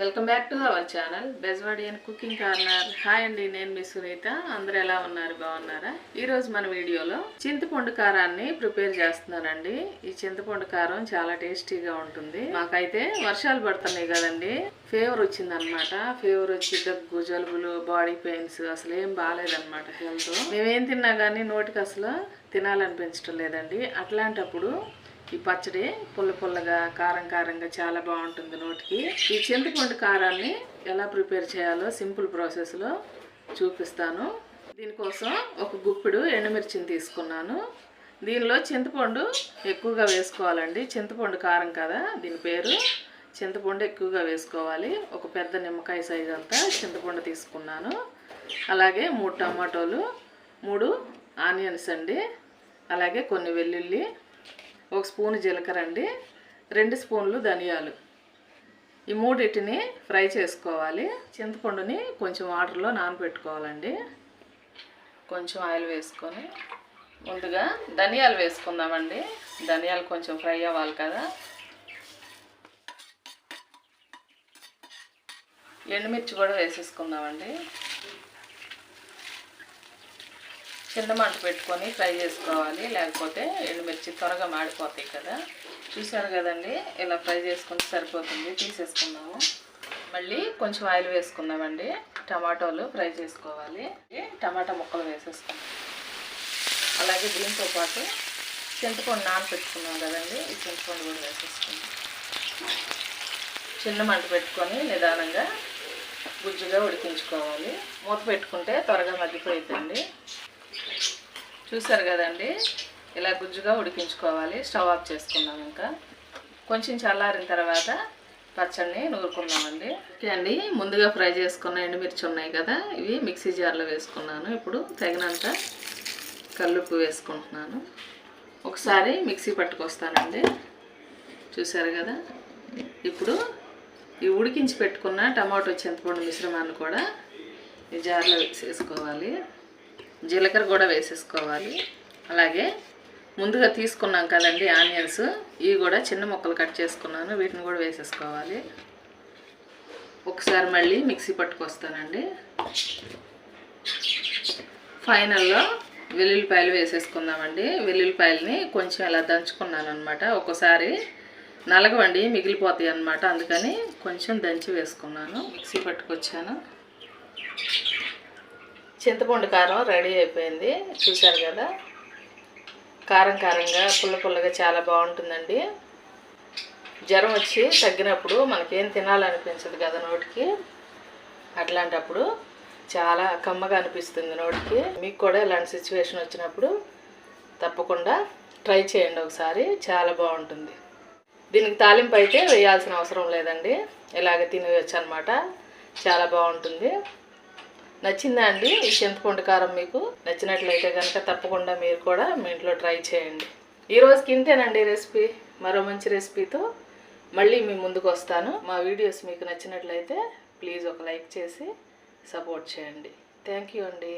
Welcome back to our channel Bezwadian cooking corner. Hi అండి నేను మీ సునీత. అందరు ఎలా ఉన్నారు? బాగున్నారా? ఈరోజు మన వీడియోలో చింతపండు కారాన్ని ప్రిపేర్ చేస్తున్నానండి. ఈ చింతపండు కారం చాలా టేస్టీగా ఉంటుంది. మాకైతే వర్షాలు పడుతున్నాయి కదండి. ఫీవర్ వచ్చిందనమాట ఫీవర్ వచ్చి దగ్గు జలుబులు బాడీ పెయిన్స్ అసలు ఏం బాగాలేదనమాట హెల్త్. మేమేం తిన్నా కానీ నోటికి అసలు తినాలనిపించడం లేదండి. అట్లాంటప్పుడు ఈ పచ్చడి పుల్ల పుల్లగా కారం కారంగా చాలా బాగుంటుంది నోటికి. ఈ చింతపండు కారాన్ని ఎలా ప్రిపేర్ చేయాలో సింపుల్ ప్రాసెస్లో చూపిస్తాను. దీనికోసం ఒక గుప్పిడు ఎండుమిర్చిని తీసుకున్నాను. దీనిలో చింతపండు ఎక్కువగా వేసుకోవాలండి. చింతపండు కారం కదా దీని పేరు. చింతపండు ఎక్కువగా వేసుకోవాలి. ఒక పెద్ద నిమ్మకాయ సైజ్ అంతా చింతపండు తీసుకున్నాను. అలాగే మూడు టమాటోలు మూడు ఆనియన్స్ అండి. అలాగే కొన్ని వెల్లుల్లి ఒక స్పూన్ జీలకర్ర అండి రెండు స్పూన్లు ధనియాలు. ఈ మూడింటిని ఫ్రై చేసుకోవాలి. చింతపండుని కొంచెం వాటర్లో నానబెట్టుకోవాలండి. కొంచెం ఆయిల్ వేసుకొని ముందుగా ధనియాలు వేసుకుందామండి. ధనియాలు కొంచెం ఫ్రై అవ్వాలి కదా. ఎండుమిర్చి కూడా వేసేసుకుందామండి. చిన్న మంట పెట్టుకొని ఫ్రై చేసుకోవాలి. లేకపోతే ఎండుమిర్చి త్వరగా మాడిపోతాయి కదా. చూసారు కదండి? ఇలా ఫ్రై చేసుకుంటే సరిపోతుంది. తీసేసుకుందాము. మళ్ళీ కొంచెం ఆయిల్ వేసుకుందామండి. టమాటోలు ఫ్రై చేసుకోవాలి. టమాటా ముక్కలు వేసేసుకుందాం. అలాగే దీంతో పాటు చింతపండు నానపెట్టుకున్నాం కదండి. ఈ చింతపండు కూడా వేసేసుకుందాం. చిన్న మంట పెట్టుకొని నిదానంగా గుజ్జుగా ఉడికించుకోవాలి. మూత పెట్టుకుంటే త్వరగా మగ్గిపోయిద్దండి. చూసారు కదండి? ఇలా గుజ్జుగా ఉడికించుకోవాలి. స్టవ్ ఆఫ్ చేసుకుందాం ఇంకా. కొంచెం చల్లారిన తర్వాత పచ్చడిని నూరుకుందామండి. ఓకే అండి. ముందుగా ఫ్రై చేసుకున్న ఎండుమిర్చి ఉన్నాయి కదా? ఇవి మిక్సీ జార్లో వేసుకున్నాను. ఇప్పుడు తగినంత కల్లుప్పు వేసుకుంటున్నాను. ఒకసారి మిక్సీ పట్టుకొస్తానండి. చూసారు కదా? ఇప్పుడు ఈ ఉడికించి పెట్టుకున్న టమాటో చింతపండు మిశ్రమాన్ని కూడా ఈ జార్లో వేసేసుకోవాలి. జీలకర్ర కూడా వేసేసుకోవాలి. అలాగే ముందుగా తీసుకున్నాం కదండి ఆనియన్స్. ఇవి కూడా చిన్న ముక్కలు కట్ చేసుకున్నాను. వీటిని కూడా వేసేసుకోవాలి. ఒకసారి మళ్ళీ మిక్సీ పట్టుకొస్తానండి. ఫైనల్లో వెల్లుల్లిపాయలు వేసేసుకుందామండి. వెల్లుల్లిపాయలని కొంచెం ఇలా దంచుకున్నాను అనమాట ఒక్కసారి నలగవండి మిగిలిపోతాయి అనమాట అందుకని కొంచెం దంచి వేసుకున్నాను. మిక్సీ పట్టుకొచ్చాను. చింతపండు కారం రెడీ అయిపోయింది. చూశారు కదా? కారం కారంగా పుల్ల పుల్లగా చాలా బాగుంటుందండి. జ్వరం వచ్చి తగ్గినప్పుడు మనకేం తినాలనిపించదు కదా నోటికి? అట్లాంటప్పుడు చాలా కమ్మగా అనిపిస్తుంది నోటికి. మీకు కూడా ఇలాంటి సిచ్యువేషన్ వచ్చినప్పుడు తప్పకుండా ట్రై చేయండి ఒకసారి. చాలా బాగుంటుంది. దీనికి తాలింపు అయితే వేయాల్సిన అవసరం లేదండి. ఇలాగ తినవచ్చు అనమాట చాలా బాగుంటుంది. నచ్చిందా అండి? ఈ చింతపండు కారం మీకు? నచ్చినట్లయితే కనుక తప్పకుండా మీరు కూడా మీ ఇంట్లో ట్రై చేయండి. ఈరోజుకి ఇంతేనండి రెసిపీ. మరో మంచి రెసిపీతో మళ్ళీ మీ ముందుకు వస్తాను. మా వీడియోస్ మీకు నచ్చినట్లయితే ప్లీజ్ ఒక లైక్ చేసి సపోర్ట్ చేయండి. థ్యాంక్ యూ అండి.